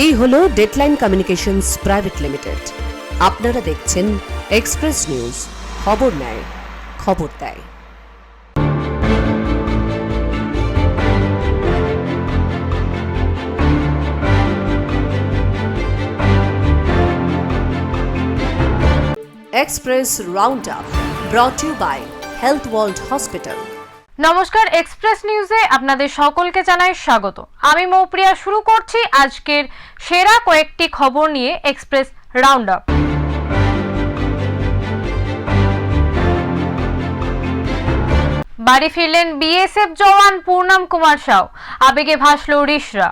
এই হলো deadline communications private limited আপনারা দেখছেন এক্সপ্রেস নিউজ খবর নেয়, খবর দেয়। Express round up brought you by health world hospital নমস্কার এক্সপ্রেস নিউজে আপনাদের সকলকে জানাই স্বাগত। আমি মৌপ্রিয়া, শুরু করছি আজকের সেরা কয়েকটি খবর নিয়ে এক্সপ্রেস রাউন্ড আপ বাড়ি ফিরলেন বিএসএফ জওয়ান পূর্ণাম কুমার সাউ। আবেগে ভাসল রিশরা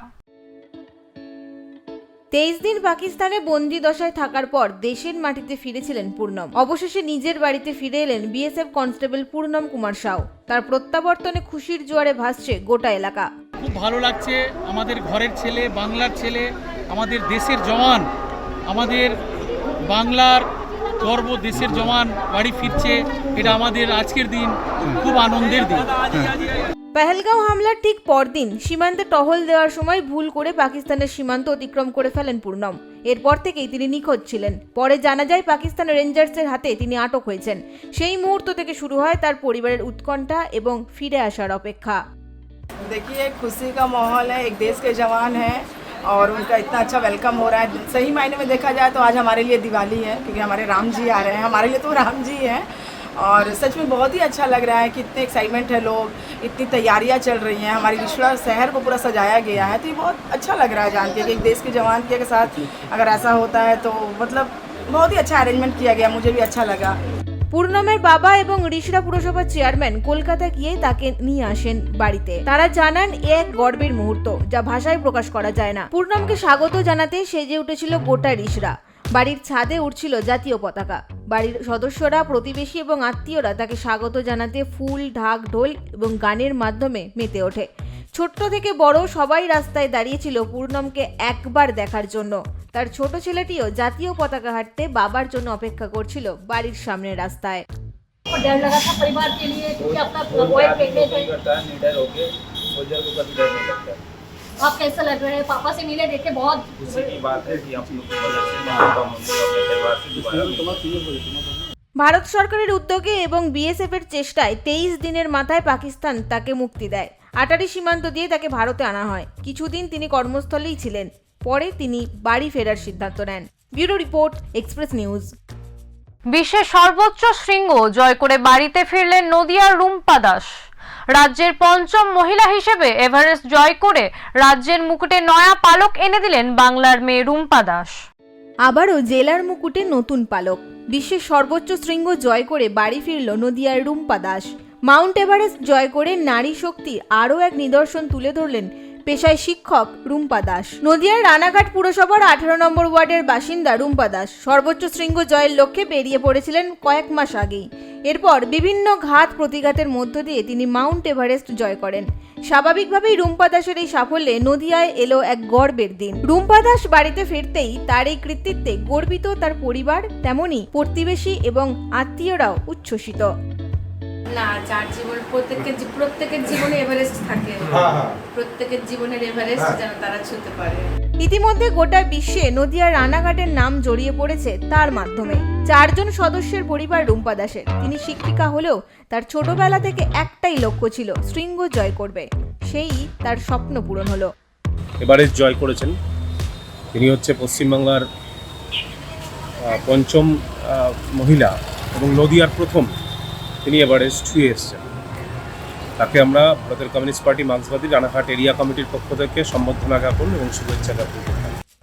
তেইশ দিন পাকিস্তানে বন্দি দশায় থাকার পর দেশের মাটিতে ফিরেছিলেন পূর্ণম। অবশেষে নিজের বাড়িতে ফিরে এলেন বিএসএফ কনস্টেবল পূর্ণম কুমার সাউ। তার প্রত্যাবর্তনে খুশির জোয়ারে ভাসছে গোটা এলাকা। খুব ভালো লাগছে আমাদের ঘরের ছেলে, বাংলার ছেলে, আমাদের দেশের জওয়ান, আমাদের বাংলার গর্ব দেশের জওয়ান বাড়ি ফিরছে, এটা আমাদের আজকের দিন, খুব আনন্দের দিন। পেহেলগাঁও হামলার ঠিক পরদিন সীমান্তে টহল দেওয়ার সময় ভুল করে পাকিস্তানের সীমান্ত অতিক্রম করে ফেলেন পূর্ণম এরপর থেকেই তিনি নিখোঁজ ছিলেন পরে জানা যায় পাকিস্তানের রেঞ্জার্সের হাতে তিনি আটক হয়েছেন সেই মুহূর্ত থেকে শুরু হয় তার পরিবারের উৎকণ্ঠা এবং ফিরে আসার অপেক্ষা देखिए खुशी का माहौल है एक देश के जवान हैं और उनका इतना अच्छा वेलकम हो रहा है सही मायने में देखा जाए तो आज हमारे लिए दिवाली है क्योंकि हमारे राम जी आ रहे हैं हमारे लिए तो राम जी हैं और सच में बहुत ही अच्छा लग रहा है कि इतने एक्साइटमेंट है लोग इतनी तैयारियां चल रही हैं हमारी रिश्ता शहर को पूरा सजाया गया है तो ये बहुत अच्छा लग रहा है जान के कि एक देश के जवान के साथ अगर ऐसा होता है तो मतलब बहुत ही अच्छा अरेंजमेंट किया गया मुझे भी अच्छा लगा পূর্ণমের বাবা এবং ঋষরা পুরসভার চেয়ারম্যান কলকাতা গিয়ে তাকে নিয়ে আসেন বাড়িতে তারা জানান এ এক গর্বের মুহূর্ত যা ভাষায় প্রকাশ করা যায় না পূর্ণমকে স্বাগত জানাতে সেজে উঠেছিল গোটা ঋষরা বাড়ির ছাদে উঠছিল জাতীয় পতাকা বাড়ির সদস্যরা প্রতিবেশী এবং আত্মীয়রা তাকে স্বাগত জানাতে ফুল ঢাক ঢোল এবং গানের মাধ্যমে মেতে ওঠে ছোট্ট থেকে বড় সবাই রাস্তায় দাঁড়িয়েছিল পূর্ণমকে একবার দেখার জন্য তার ছোট ছেলেটিও জাতীয় পতাকা হাঁটতে বাবার জন্য অপেক্ষা করছিল বাড়ির সামনের রাস্তায় और डर लगा था परिवार के लिए क्योंकि अपना वॉइस पेटे थे करता है निडर होके सोल्जर को कभी डर नहीं लगता आप कैसे लग रहे हैं पापा से मिले देखे बहुत खुशी की बात है कि आप लोग को वजह से मैं आपका मम्मी और अपने परिवार से दोबारा मिले। ভারত সরকারের উদ্যোগে এবং বিএসএফ এর চেষ্টায় তেইশ দিনের মাথায় পাকিস্তান তাকে মুক্তি দেয় আটারি সীমান্ত দিয়ে তাকে ভারতে আনা হয় কিছুদিন তিনি কর্মস্থলেই ছিলেন পরে তিনি বাড়ি ফেরার সিদ্ধান্ত নেন ব্যুরো রিপোর্ট এক্সপ্রেস নিউজ বিশ্বের সর্বোচ্চ শৃঙ্গ জয় করে বাড়িতে ফিরলেন নদিয়ার রুম্পা দাস রাজ্যের পঞ্চম মহিলা হিসেবে এভারেস্ট জয় করে রাজ্যের মুকুটে নয়া পালক এনে দিলেন বাংলার মেয়ে রুম্পা দাস। আবারও জেলার মুকুটে নতুন পালক। বিশ্বের সর্বোচ্চ শৃঙ্গ জয় করে বাড়ি ফিরল নদিয়ার রুম্পা দাস। মাউন্ট এভারেস্ট জয় করে নারী শক্তির আরও এক নিদর্শন তুলে ধরলেন পেশায় শিক্ষক রুম্পা দাস। নদিয়ার রানাঘাট পুরসভার আঠারো নম্বর ওয়ার্ডের বাসিন্দা রুম্পা দাস। সর্বোচ্চ শৃঙ্গ জয়ের লক্ষ্যে বেরিয়ে পড়েছিলেন কয়েক মাস আগেই। এরপর বিভিন্ন ঘাত প্রতিঘাতের মধ্য দিয়ে তিনি মাউন্ট এভারেস্ট জয় করেন। স্বাভাবিকভাবেই রুম্পা দাসের এই সাফল্যে নদিয়ায় এলো এক গর্বের দিন। রুম্পা দাস বাড়িতে ফিরতেই তার এই কৃতিত্বে গর্বিত তার পরিবার, তেমনি প্রতিবেশী এবং আত্মীয়রাও উচ্ছ্বসিত। না যার জীবন প্রত্যেকের প্রত্যেকের জীবনে এভারেস্ট থাকে। প্রত্যেকের জীবনের এভারেস্ট যেন তারা ছুতে পারে। ইতিমধ্যে গোটা বিশ্বে নদিয়ার রানাঘাটের নাম জড়িয়ে পড়েছে তার মাধ্যমে। চারজন সদস্যের পরিবার রুম্পা দাসের। তিনি শিক্ষিকা হলেও তার ছোটবেলা থেকে একটাই লক্ষ্য ছিল শৃঙ্গ জয় করবে। সেই তার স্বপ্ন পূরণ হলো। এভারেস্ট জয় করেছেন। তিনি হচ্ছে পশ্চিমবাংলার পঞ্চম মহিলা এবং নদিয়ার প্রথম তিনি এভারেস্ট ছুঁয়ে এসেছেন। তাকে আমরা ভারতের কমিউনিস্ট পার্টি মার্ক্সবাদী রানাঘাট এরিয়া কমিটির পক্ষ থেকে সম্বর্ধনা জ্ঞাপন এবং শুভেচ্ছা জ্ঞাপন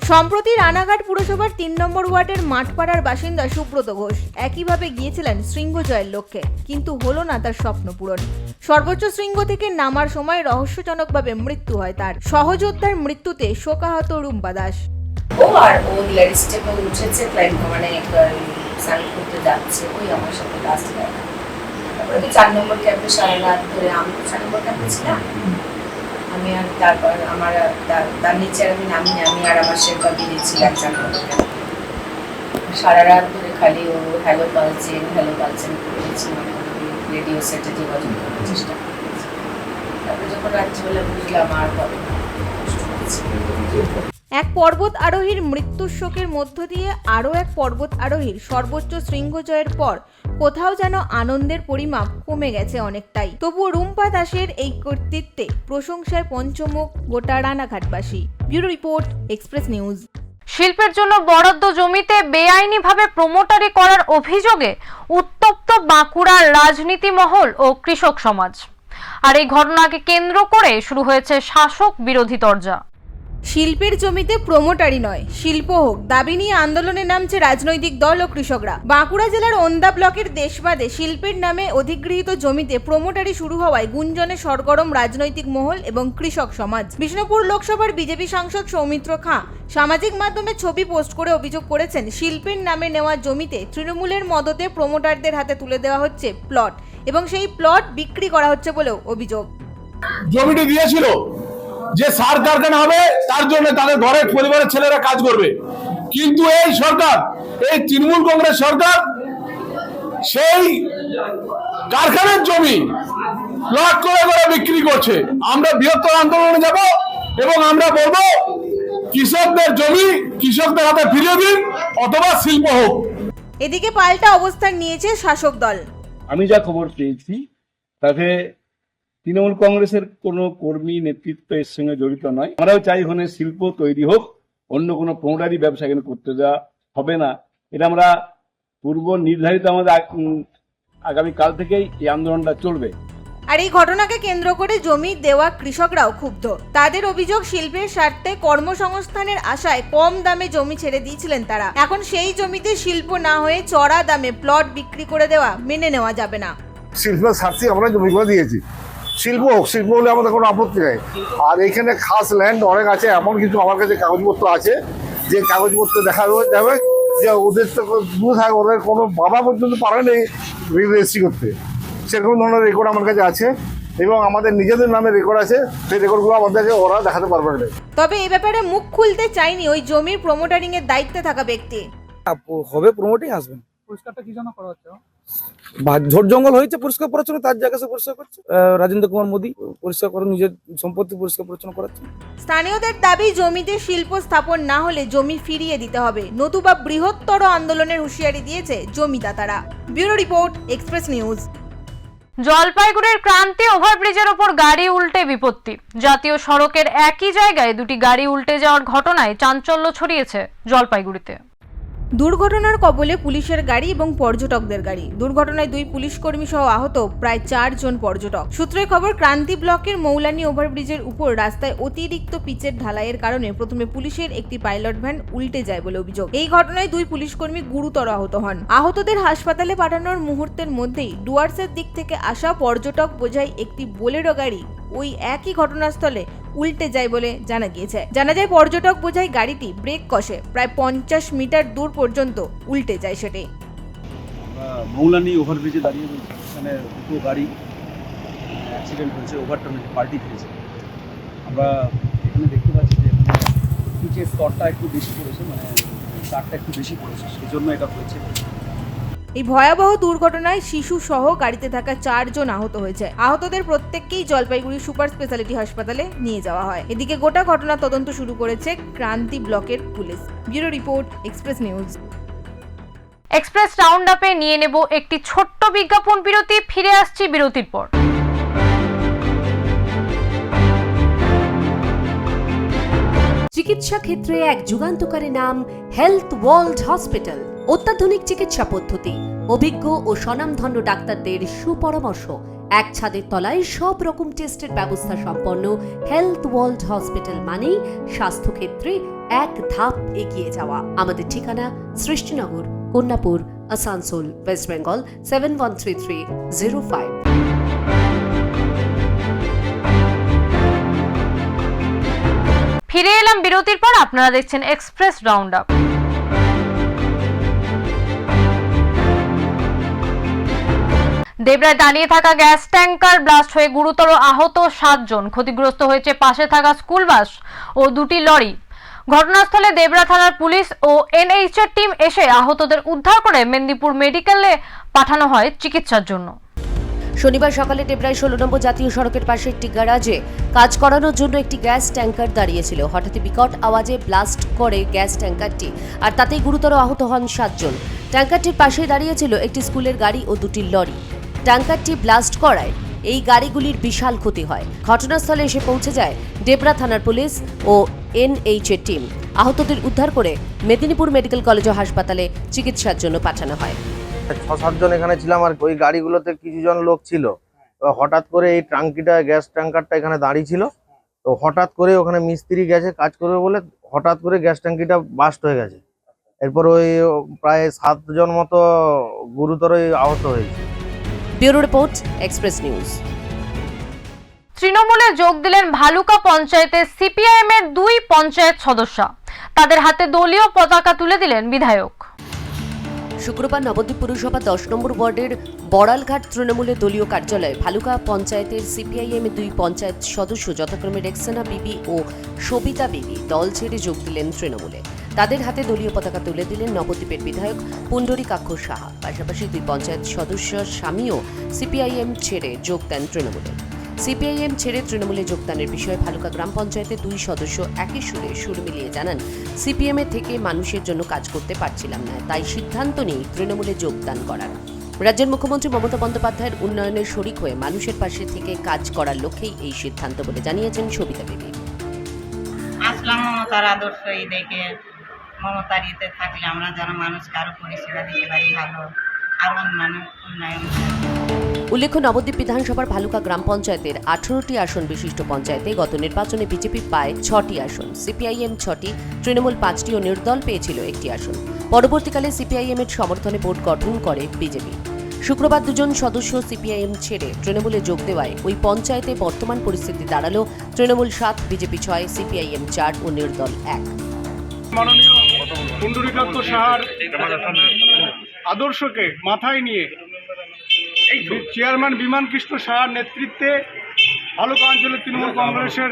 সম্প্রতি রানাঘাট পুরসভার তিন নম্বর ওয়ার্ডের মাঠপাড়ার বাসিন্দা সুব্রত ঘোষ একইভাবে গিয়েছিলেন শৃঙ্গ জয়ের লক্ষ্যে কিন্তু হলো না তার স্বপ্ন পূরণ। সর্বোচ্চ শৃঙ্গ থেকে নামার সময় রহস্যজনকভাবে মৃত্যু হয় তার। সহযোদ্ধার মৃত্যুতে শোকাহত রুম্পা দাস। ও আর ও লেডি উঠেছে ক্লাইম মানে করতে যাচ্ছে ওই আমার সাথে লাস্ট দেখা চার নম্বর ক্যাম্পে সারা রাত ধরে আমি তো চার নম্বর ক্যাম্পে ছিলাম। আমি আর তারপর আমার তার- নিচে আমি নামিনি, আমি আর আমার চার নম্বর সারা রাত ধরে খালি ও হ্যালো বলছেন হ্যালো বলছেন করেছিলাম রেডিও সেটে যোগাযোগ করার চেষ্টা করেছি। তারপরে যখন রাত্রিবেলা বুঝলাম আর হচ্ছে। এক পর্বত আরোহীর মৃত্যুর শোকের মধ্য দিয়ে আরও এক পর্বত আরোহীর সর্বোচ্চ শৃঙ্গ জয়ের পর কোথাও যেন আনন্দের পরিমাপ কমে গেছে অনেকটাই। তবুও রুম্পা দাসের এই কর্তৃত্বে প্রশংসায় পঞ্চমুখ গোটা রানাঘাটবাসী। Bureau report, express news. শিল্পের জন্য বরাদ্দ জমিতে বেআইনিভাবে প্রমোটারি করার অভিযোগে উত্তপ্ত বাঁকুড়ার রাজনীতি মহল ও কৃষক সমাজ। আর এই ঘটনাকে কেন্দ্র করে শুরু হয়েছে শাসক বিরোধী তরজা। শিল্পের জমিতে প্রমোটারি নয়, শিল্প হোক। দাবি নিয়ে আন্দোলনে নামছে রাজনৈতিক দল ও কৃষকরা। বাঁকুড়া জেলার ওন্দা ব্লকের দেশবাদে শিল্পের নামে অধিগৃহীত জমিতে প্রমোটারি শুরু হওয়ায় গুঞ্জনে সরগরম রাজনৈতিক মহল এবং কৃষক সমাজ। বিষ্ণুপুর লোকসভার বিজেপি সাংসদ সৌমিত্র খাঁ সামাজিক মাধ্যমে ছবি পোস্ট করে অভিযোগ করেছেন, শিল্পের নামে নেওয়া জমিতে তৃণমূলের মদতে প্রমোটারদের হাতে তুলে দেওয়া হচ্ছে প্লট এবং সেই প্লট বিক্রি করা হচ্ছে বলেও অভিযোগ। জমিটি দিয়েছিল। যে সার কারখানা হবে তার জন্য তাদের ঘরের পরিবারের ছেলেরা কাজ করবে। কিন্তু এই সরকার এই তৃণমূল কংগ্রেস সরকার সেই কারখানার জমি প্লট করে করে বিক্রি করছে। আমরা বৃহত্তর আন্দোলনে যাব এবং আমরা বলব কৃষকদের জমি কৃষকদের হাতে ফিরিয়ে দিন অথবা শিল্প হোক। এদিকে পাল্টা অবস্থান নিয়েছে শাসক দল। আমি যা খবর পেয়েছি তাতে তৃণমূল কংগ্রেসের কোনো কর্মী নেতৃত্ব এর সঙ্গে জড়িত নয়। আমরাও চাই ওখানে শিল্প তৈরি হোক অন্য কোনো প্রমোটারি ব্যবসা এখানে করতে দেওয়া হবে না। এটা আমরা পূর্ব নির্ধারিত আমাদের আগামীকাল থেকেই এই আন্দোলনটা চলবে। আর এই ঘটনাকে কেন্দ্র করে জমি দেওয়া কৃষকরাও ক্ষুব্ধ। তাদের অভিযোগ শিল্পের স্বার্থে কর্মসংস্থানের আশায় কম দামে জমি ছেড়ে দিয়েছিলেন তারা। এখন সেই জমিতে শিল্প না হয়ে চড়া দামে প্লট বিক্রি করে দেওয়া মেনে নেওয়া যাবে না। শিল্পের স্বার্থে আমরা জমিগুলো দিয়েছি। শিল্প হোক শিল্প হলে আমাদের কোনো আপত্তি নেই। আর এখানে খাস ল্যান্ড অনেক আছে এমন কিছু আমার কাছে কাগজপত্র আছে যে কাগজপত্র দেখা যাবে যে ওদের তো দূর থাকে ওদের কোনো বাবা পর্যন্ত পারেনি রেজিস্ট্রি করতে। সেরকম ধরনের রেকর্ড আমার কাছে আছে এবং আমাদের নিজেদের নামে রেকর্ড আছে সেই রেকর্ডগুলো আমাদেরকে ওরা দেখাতে পারবে না। তবে এই ব্যাপারে মুখ খুলতে চাইনি ওই জমির প্রমোটারিং এর দায়িত্বে থাকা ব্যক্তি। হবে প্রমোটিং আসবেন। পরিষ্কারটা কি জন্য করা হচ্ছে? বা- ঝোড় জঙ্গল হয়েছে পরিষ্কার পরিচ্ছন্ন তার জায়গা সে পরিষ্কার করছে। রাজেন্দ্র কুমার মোদী পরিষ্কার করে নিজের সম্পত্তি পরিষ্কার পরিচ্ছন্ন করাচ্ছে। স্থানীয়দের দাবি জমিতে শিল্প স্থাপন না হলে জমি ফিরিয়ে দিতে হবে। নতুবা বৃহত্তর আন্দোলনের হুঁশিয়ারি দিয়েছে জমিদাতারা। Bureau report express news. জলপাইগুড়ির ক্রান্তি ওভারব্রিজের ওপর গাড়ি উল্টে বিপত্তি। জাতীয় সড়কের একই জায়গায় দুটি গাড়ি উল্টে যাওয়ার ঘটনায় চাঞ্চল্য ছড়িয়েছে জলপাইগুড়িতে। দুর্ঘটনার কবলে পুলিশের গাড়ি এবং পর্যটকদের গাড়ি। দুর্ঘটনায় দুই পুলিশ কর্মী সহ আহত প্রায় চারজন পর্যটক। সূত্রের খবর, ক্রান্তি ব্লকের মৌলানি ওভারব্রিজের উপর রাস্তায় অতিরিক্ত পিচের ঢালাইয়ের কারণে প্রথমে পুলিশের একটি পাইলট ভ্যান উল্টে যায় বলে অভিযোগ। এই ঘটনায় দুই পুলিশ কর্মী গুরুতর আহত হন। আহতদের হাসপাতালে পাঠানোর মুহূর্তের মধ্যেই ডুয়ার্সের দিক থেকে আসা পর্যটক বোঝাই একটি বোলেরো গাড়ি ওই একই ঘটনাস্থলে উল্টে যায় বলে জানা গিয়েছে। জানা যায়, পর্যটক বোঝাই গাড়িটি ব্রেক কষে প্রায় পঞ্চাশ মিটার দূর পর্যন্ত উল্টে যায় সেটি। মৌলানি ওভারব্রিজে দাঁড়িয়ে এখানে দুটো গাড়ি অ্যাক্সিডেন্ট হয়েছে ওভারটার্নে পাল্টি খেয়েছে। আমরা এখানে দেখতে পাচ্ছি যে পিচের স্তরটা একটু বেশি পড়েছে মানে তারটা একটু বেশি পড়েছে সেই জন্য এটা হয়েছে। এই ভয়াবহ দুর্ঘটনায় শিশু সহ গাড়িতে থাকা চারজন আহত হয়েছে। আহতদের প্রত্যেককেই জলপাইগুড়ি সুপার স্পেশালিটি হাসপাতালে নিয়ে যাওয়া হয়। এদিকে গোটা ঘটনা তদন্ত শুরু করেছে ক্রান্তি ব্লকের police. Bureau report express news. Express round আপে নিয়ে নেব একটি ছোট্ট বিজ্ঞাপন বিরতি ফিরে আসছি বিরতির পর। চিকিৎসা ক্ষেত্রে এক যুগান্তকারী নাম হেলথ ওয়ার্ল্ড হসপিটাল অত্যাধুনিক চিকিৎসা পদ্ধতি, অভিজ্ঞ ও স্বনামধন্য ডাক্তারদের সুপরামর্শ, এক ছাদের তলায় সব রকম টেস্টের ব্যবস্থা সম্পন্ন হেলথ ওয়ার্ল্ড হসপিটাল মানেই স্বাস্থ্যক্ষেত্রে এক ধাপ এগিয়ে যাওয়া। আমাদের ঠিকানা Srishtinagar, Kanyapur, Asansol, West Bengal seven one three three zero five ফিরে এলাম বিরতির পর, আপনারা দেখছেন এক্সপ্রেস রাউন্ড আপ দেবরায় দাঁড়িয়ে থাকা গ্যাস ট্যাঙ্কার ব্লাস্ট হয়ে গুরুতর আহত সাতজন। ক্ষতিগ্রস্ত হয়েছে পাশে থাকা স্কুল বাস ও দুটি লরি। ঘটনাস্থলে দেবরা থানার পুলিশ ও এনএইচ এর টিম এসে আহতদের উদ্ধার করে মেদিনীপুর মেডিকেলে পাঠানো হয় চিকিৎসার জন্য। শনিবার সকালে টেবরায় ষোলো নম্বর জাতীয় সড়কের পাশে একটি গ্যারাজে কাজ করানোর জন্য একটি গ্যাস ট্যাঙ্কার দাঁড়িয়েছিল। হঠাৎই বিকট আওয়াজে ব্লাস্ট করে গ্যাস ট্যাঙ্কারটি, আর তাতেই গুরুতর আহত হন সাতজন। ট্যাঙ্কারটির পাশে দাঁড়িয়েছিল একটি স্কুলের গাড়ি ও দুটি লরি। ট্যাঙ্কারটি ব্লাস্ট করায় এই গাড়িগুলির বিশাল ক্ষতি হয়। ঘটনাস্থলে এসে পৌঁছে যায় ডেবরা থানার পুলিশ ও এনএইচ এর টিম। আহতদের উদ্ধার করে মেদিনীপুর মেডিকেল কলেজ ও হাসপাতালে চিকিৎসার জন্য পাঠানো হয়। ছ সাতজন এখানে ছিলাম আর ওই গাড়িগুলোতে কিছু জন লোক ছিল। হঠাৎ করে এই ট্যাঙ্কিটা গ্যাস ট্যাঙ্কারটা এখানে দাঁড়িয়ে ছিল। তো হঠাৎ করে ওখানে মিস্ত্রি গেছে কাজ করবে বলে হঠাৎ করে গ্যাস ট্যাঙ্কিটা বাস্ট হয়ে গেছে। এরপর ওই প্রায় সাতজন মতো গুরুতর আহত হয়েছে। Bureau report express news. তৃণমূলে যোগ দিলেন ভালুকা পঞ্চায়েতের সিপিআইএম এর দুই পঞ্চায়েত সদস্য। তাদের হাতে দলীয় পতাকা তুলে দিলেন বিধায়ক। শুক্রবার নবদ্বীপ পুরসভা দশ নম্বর ওয়ার্ডের বড়ালঘাট তৃণমূলের দলীয় কার্যালয়ে ভালুকা পঞ্চায়েতের সিপিআইএম এর দুই পঞ্চায়েত সদস্য যথাক্রমে রেক্সানা বিবি ও সবিতা বিবি দল ছেড়ে যোগ দিলেন তৃণমূলে। তাদের হাতে দলীয় পতাকা তুলে দিলেন নবদ্বীপের বিধায়ক পুণ্ডরীকাক্ষ সাহা। পাশাপাশি দুই পঞ্চায়েত সদস্য স্বামীও সিপিআইএম ছেড়ে যোগ দেন তৃণমূলে। সিপিআইএম ছেড়ে তৃণমূলে যোগদানের বিষয়ে ভালুকা গ্রাম পঞ্চায়েতের দুই সদস্য একই সুরে সুর মিলিয়ে জানান, সিপিএম থেকে মানুষের জন্য কাজ করতে পারছিলাম না, তাই সিদ্ধান্ত নেই তৃণমূলে যোগদান করার। রাজ্যের মুখ্যমন্ত্রী মমতা বন্দ্যোপাধ্যায়ের উন্নয়নের শরিক হয়ে মানুষের পাশে থেকে কাজ করার লক্ষ্যেই এই সিদ্ধান্ত বলে জানিয়েছেন সবিতা দেবী। আসলাম মমতার এই দেখে মমতার ইতে থাকলে আমরা যারা মানুষ কারও পরিষেবা দিতে পারি ভালো আর অন্যান্য উন্নয়ন উল্লেখ্য নবদ্বীপ বিধানসভার ভালুকা গ্রাম পঞ্চায়েতের আঠারোটি আসন বিশিষ্ট পঞ্চায়েতে গত নির্বাচনে বিজেপি পায় ছটি আসন। সিপিআইএম ছটি তৃণমূল পাঁচটি ও নির্দল পেয়েছিল একটি আসন। পরবর্তীকালে সিপিআইএম এর সমর্থনে বোর্ড গঠন করে বিজেপি। শুক্রবার দুজন সদস্য সিপিআইএম ছেড়ে তৃণমূলে যোগ দেওয়ায় ওই পঞ্চায়েতে বর্তমান পরিস্থিতি দাঁড়াল তৃণমূল সাত বিজেপি ছয় সিপিআইএম চার ও নির্দল এক। মাননীয় কুণ্ডরীকান্ত সাহার আদর্শকে মাথায় নিয়ে চেয়ারম্যান বিমান কৃষ্ণ সাহার নেতৃত্বে ভালুকা অঞ্চলের তৃণমূল কংগ্রেসের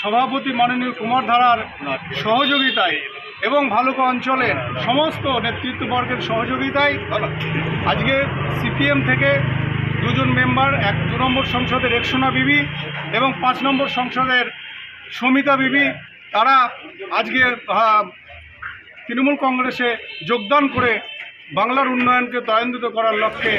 সভাপতি মাননীয় কুমার ধারার সহযোগিতায় এবং ভালুকা অঞ্চলের সমস্ত নেতৃত্ববর্গের সহযোগিতায় আজকে সিপিএম থেকে দুজন মেম্বার, এক দু নম্বর সংসদের রেকসোনা বিবি এবং পাঁচ নম্বর সংসদের সমিতা বিবি, তারা আজকে তৃণমূল কংগ্রেসে যোগদান করে বাংলার উন্নয়নকে ত্বরান্বিত করার লক্ষ্যে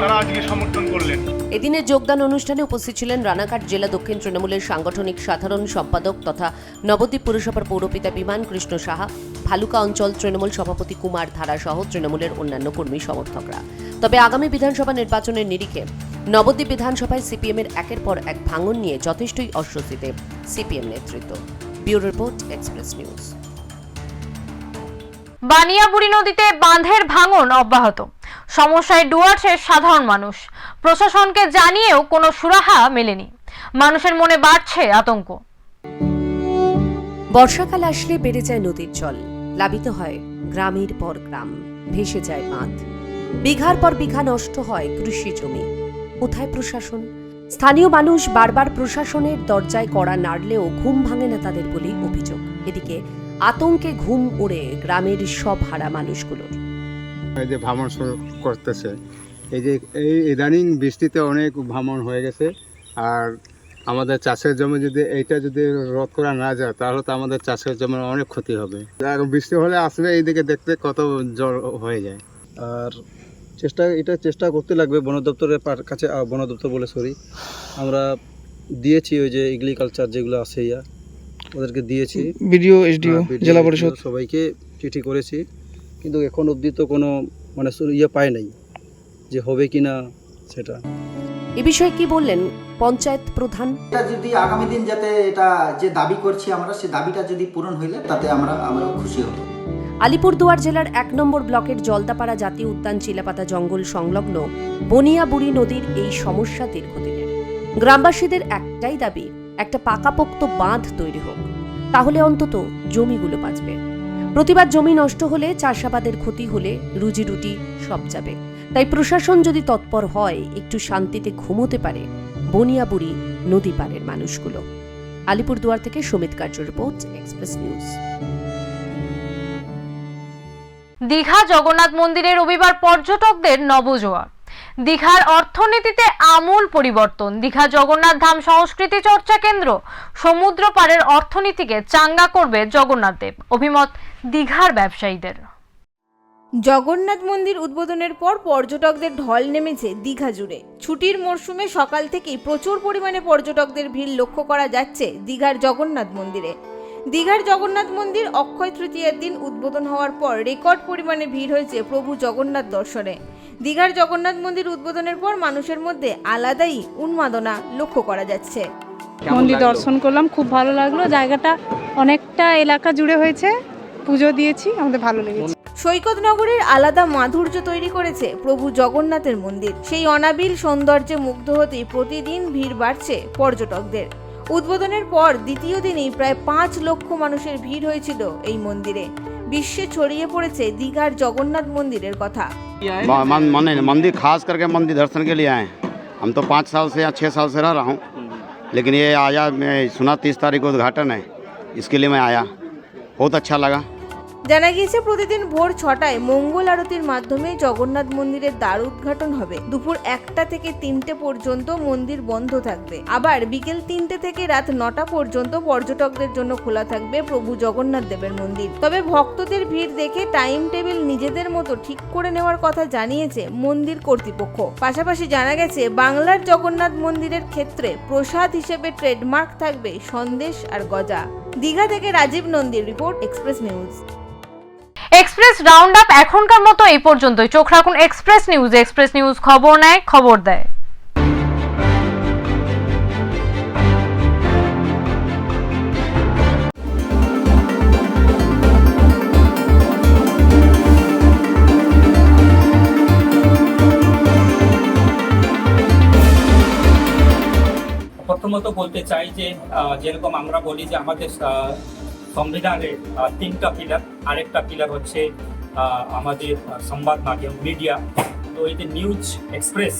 তারা আজকে সমর্থন করলেন। এদিনের যোগদান অনুষ্ঠানে উপস্থিত ছিলেন রানাঘাট জেলা দক্ষিণ তৃণমূলের সাংগঠনিক সাধারণ সম্পাদক তথা নবদ্বীপ পুরসভার পৌরপিতা বিমান কৃষ্ণ সাহা, ভালুকা অঞ্চল তৃণমূল সভাপতি কুমার ধারা সহ তৃণমূলের অন্যান্য কর্মী সমর্থকরা। তবে আগামী বিধানসভা নির্বাচনের নিরিখে নবদ্বীপ বিধানসভায় সিপিএমের একের পর এক ভাঙন নিয়ে যথেষ্টই অস্বস্তিতে সিপিএম নেতৃত্ব। Bureau report, express news. Baniaburi নদীতে বাঁধের ভাঙন অব্যাহত। সমস্যায় ডুয়ার্সে সাধারণ মানুষ। প্রশাসনকে জানিয়েও কোনো সুরাহা মেলেনি। মানুষের মনে বাড়ছে আতঙ্ক। বর্ষাকাল আসলে বেড়ে যায় নদীর জল। প্লাবিত হয় গ্রামের পর গ্রাম, ভেসে যায় বাঁধ। বিঘার পর বিঘা নষ্ট হয় কৃষি জমি। কোথায় প্রশাসন? স্থানীয় মানুষ বারবার প্রশাসনের দরজায় কড়া নাড়লেও ঘুম ভাঙে না তাদের বলেই অভিযোগ। এদিকে আতঙ্কে ঘুম উড়ে গ্রামের সব হারা মানুষগুলোর। এই যে ভ্রমণ শুরু করতেছে এই যে এই ইদানিং বৃষ্টিতে অনেক ভ্রমণ হয়ে গেছে আর আমাদের চাষের জমি যদি এইটা যদি রোধ করা না যায় তাহলে তো আমাদের চাষের জমির অনেক ক্ষতি হবে। আর বৃষ্টি হলে আসবে এইদিকে দেখতে কত জল হয়ে যায়। আর চেষ্টা এটা চেষ্টা করতে লাগবে বন দপ্তরের কাছে বন দপ্তর বলে সরি আমরা দিয়েছি ওই যে এগ্রিকালচার যেগুলো আছে ইয়া। ওদেরকে দিয়েছি। বিডিও এসডিও হ্যাঁ, জেলা পরিষদ। সবাইকে চিঠি করেছি। কিন্তু এখন অবধি তো কোনো মানে ইয়ে পায় নাই যে হবে কি না সেটা। এ বিষয়ে কি বললেন পঞ্চায়েত প্রধান? এটা যদি আগামী দিন যাতে এটা যে দাবি করছি আমরা সে দাবিটা যদি পূরণ হইলে তাতে আমরা আমরা খুশি হব। আলিপুরদুয়ার জেলার এক নম্বর ব্লকের জলদাপাড়া জাতীয় উদ্যান চিলাপাতা জঙ্গল সংলগ্ন বনিয়াবুড়ি নদীর এই সমস্যা দীর্ঘদিনের। গ্রামবাসীদের একটাই দাবি একটা পাকাপোক্ত বাঁধ তৈরি হোক, তাহলে অন্তত জমিগুলো বাঁচবে। প্রতিবার জমি নষ্ট হলে চাষাবাদের ক্ষতি হলে রুজি রুটি সব যাবে। তাই প্রশাসন যদি তৎপর হয়, একটু শান্তিতে ঘুমোতে পারে, বনিয়াবুড়ি নদী পাড়ের মানুষগুলো। আলিপুরদুয়ার থেকে Sumit Karjee report express news Digha Jagannath মন্দিরে রবিবার পর্যটকদের নবজোয়ার। দীঘার অর্থনীতিতে আমূল পরিবর্তন। দীঘা জগন্নাথ ধাম সংস্কৃতি চর্চা কেন্দ্র। সমুদ্র পাড়ের অর্থনীতিকে চাঙ্গা করবে জগন্নাথ দেব। অভিমত, দীঘার ব্যবসায়ীদের। জগন্নাথ মন্দির উদ্বোধনের পর পর্যটকদের ঢল নেমেছে দীঘা জুড়ে। ছুটির মরশুমে সকাল থেকেই প্রচুর পরিমাণে পর্যটকদের ভিড় লক্ষ্য করা যাচ্ছে দীঘার জগন্নাথ মন্দিরে। দীঘার জগন্নাথ মন্দির অক্ষয় তৃতীয়ার দিন উদ্বোধন হওয়ার পর রেকর্ড পরিমাণে ভিড় হয়েছে প্রভু জগন্নাথ দর্শনে। দীঘার জগন্নাথ মন্দির উদ্বোধনের পর মানুষের মধ্যে আলাদাই উন্মাদনা লক্ষ্য করা যাচ্ছে। মন্দির দর্শন করলাম খুব ভালো লাগল। জায়গাটা অনেকটা এলাকা জুড়ে হয়েছে। পুজো দিয়েছি আমাদের ভালো লেগেছে। সৈকত নগরের আলাদা মাধুর্য তৈরি করেছে প্রভু জগন্নাথের মন্দির। সেই অনাবিল সৌন্দর্যে মুগ্ধ হতেই প্রতিদিন ভিড় বাড়ছে পর্যটকদের। উদ্বোধনের পর দ্বিতীয় দিনেই প্রায় পাঁচ লক্ষ মানুষের ভিড় হয়েছিল এই মন্দিরে। বিশ্বে ছড়িয়ে পড়েছে দীঘার জগন্নাথ মন্দিরের কথা मंदिर खास करके मंदिर दर्शन के लिए आए हैं। हम तो पाँच साल से या छः साल से रह रहा हूँ लेकिन ये आया मैं सुना तीस तारीख को उद्घाटन है इसके लिए मैं आया बहुत अच्छा लगा জানা গিয়েছে, প্রতিদিন ভোর ছটায় মঙ্গল আরতির মাধ্যমে জগন্নাথ মন্দিরের দ্বার উদ্ঘাটন হবে। দুপুর একটা থেকে তিনটে পর্যন্ত মন্দির বন্ধ থাকবে। আবার বিকেল তিনটে থেকে রাত নটা পর্যন্ত পর্যটকদের জন্য খোলা থাকবে প্রভু জগন্নাথ দেবের মন্দির। তবে ভক্তদের ভিড় দেখে টাইম টেবিল নিজেদের মতো ঠিক করে নেওয়ার কথা জানিয়েছে মন্দির কর্তৃপক্ষ। পাশাপাশি জানা গেছে, বাংলার জগন্নাথ মন্দিরের ক্ষেত্রে প্রসাদ হিসেবে ট্রেডমার্ক থাকবে সন্দেশ আর গজা। দীঘা থেকে Rajib নন্দীর report, express news. Express round up এখনকার মতো এই পর্যন্তই। চোখ রাখুন এক্সপ্রেস নিউজ এক্সপ্রেস নিউজ খবর নেয়, খবর দেয়। প্রথমত বলতে চাই যে যেরকম আমরা বলি যে আমাদের আহ, সংবিধানে তিনটা পিলার আরেকটা পিলার হচ্ছে আমাদের সংবাদ মাধ্যম মিডিয়া তো যে নিউজ এক্সপ্রেস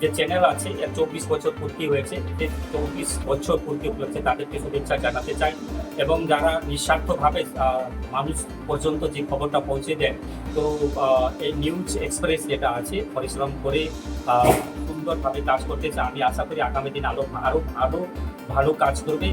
যে চ্যানেল আছে এর চব্বিশ বছর পূর্তি হয়েছে। এতে চব্বিশ বছর পূর্তি উপলক্ষে তাদেরকে শুভেচ্ছা জানাতে চাই। এবং যারা নিঃস্বার্থভাবে মানুষ পর্যন্ত যে খবরটা পৌঁছে দেয় তো এই নিউজ এক্সপ্রেস যেটা আছে পরিশ্রম করে সুন্দরভাবে কাজ করতেছে আমি আশা করি আগামী দিন আরও আরও আরও ভালো কাজ করবে।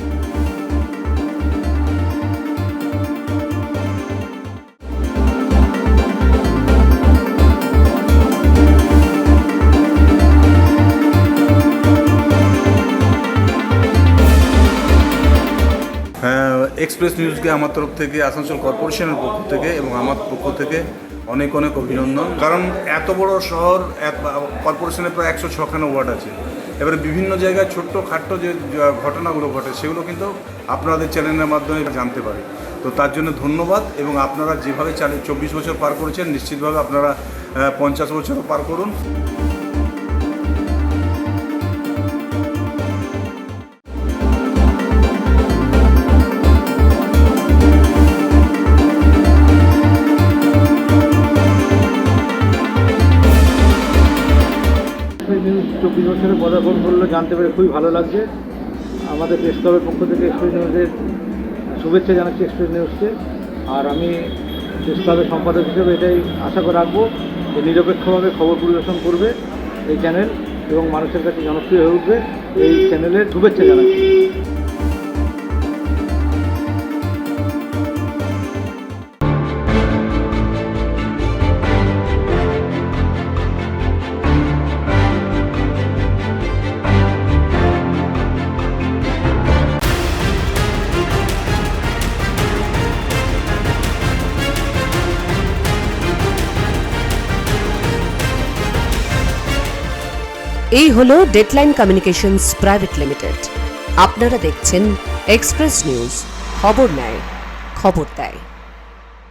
এক্সপ্রেস নিউজকে আমার তরফ থেকে আসানসোল কর্পোরেশনের পক্ষ থেকে এবং আমার পক্ষ থেকে অনেক অনেক অভিনন্দন। কারণ এত বড় শহর, এত- কর্পোরেশনে প্রায় একশো ছখানা ওয়ার্ড আছে। এবারে বিভিন্ন জায়গায় ছোট্ট খাট্ট যে যে ঘটনাগুলো ঘটে, সেগুলো কিন্তু আপনাদের চ্যানেলের মাধ্যমে জানতে পারে তো তার জন্য ধন্যবাদ এবং আপনারা যেভাবে চালিয়ে চব্বিশ বছর পার করেছেন, নিশ্চিতভাবে আপনারা পঞ্চাশ বছরও পার করুন। চব্বিশ বছরের পদার্পণ করল জানতে পেরে খুবই ভালো লাগছে। আমাদের প্রেস ক্লাবের পক্ষ থেকে এক্সপ্রেস নিউজের শুভেচ্ছা জানাচ্ছি এক্সপ্রেস নিউজকে। আর আমি প্রেস ক্লাবের সম্পাদক হিসেবে এটাই আশা করে রাখব যে নিরপেক্ষভাবে খবর পরিবেশন করবে এই চ্যানেল এবং মানুষের কাছে জনপ্রিয় হয়ে উঠবে এই চ্যানেলের শুভেচ্ছা জানাচ্ছি। এই হলো ডেডলাইন কমিউনিকেশনস প্রাইভেট লিমিটেড আপনারা দেখছেন এক্সপ্রেস নিউজ খবর নেয় খবর দেয়।